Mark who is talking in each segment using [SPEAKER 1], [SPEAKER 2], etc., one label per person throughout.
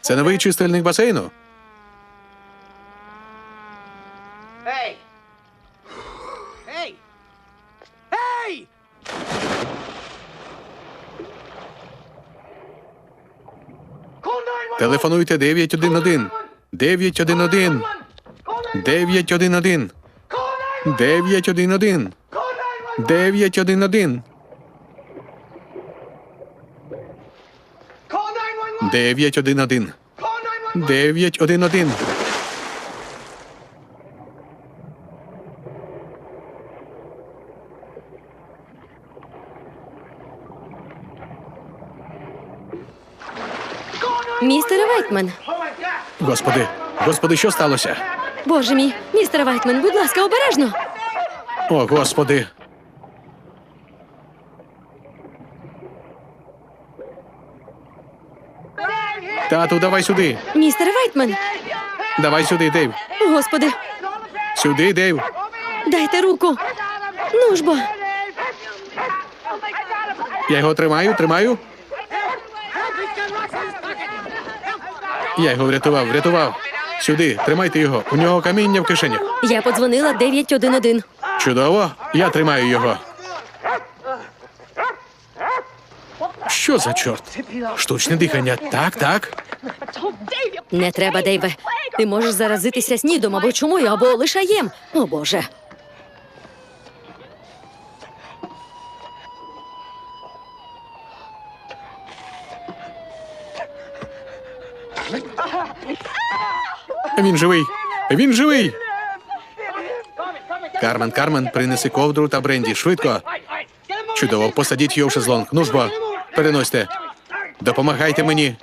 [SPEAKER 1] Це новий чистильник басейну. Телефонуйте 911. 911. 911. 911. 911. 911. 911.
[SPEAKER 2] Містере Вайтман.
[SPEAKER 1] Господи, господи, що сталося?
[SPEAKER 2] Боже мій, містере Вайтман, будь ласка, обережно.
[SPEAKER 1] О, господи. Тату, давай сюди.
[SPEAKER 2] Містере Вайтман.
[SPEAKER 1] Давай сюди, Дейв.
[SPEAKER 2] Господи,
[SPEAKER 1] Сюди, Дейв.
[SPEAKER 2] дайте руку. Ну ж бо.
[SPEAKER 1] Я його тримаю, тримаю. Я його врятував, врятував. Сюди, тримайте його. У нього каміння в кишенях.
[SPEAKER 2] Я подзвонила 911.
[SPEAKER 1] Чудово, я тримаю його. Що за чорт? Штучне дихання. Так, так.
[SPEAKER 2] Не треба, Дейве. Ти можеш заразитися снідом або чумою, або лишаєм. О Боже.
[SPEAKER 1] Він живий. Він живий. Кармен, Кармен, принеси ковдру та бренді. Швидко. Чудово, посадіть його в шезлонг. Ну ж бо, переносьте. Допомагайте мені.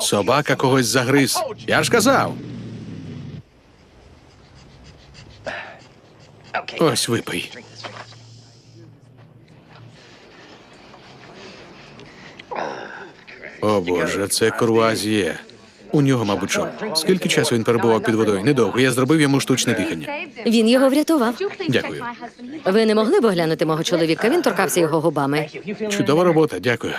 [SPEAKER 1] Собака когось загриз. Я ж казав. Ось випий. О боже, це круазіє. У нього, мабуть, що. Скільки часу він перебував під водою? Недовго. Я зробив йому штучне дихання.
[SPEAKER 2] Він його врятував.
[SPEAKER 1] Дякую.
[SPEAKER 2] Ви не могли б оглянути мого чоловіка? Він торкався його губами.
[SPEAKER 1] Чудова робота, дякую.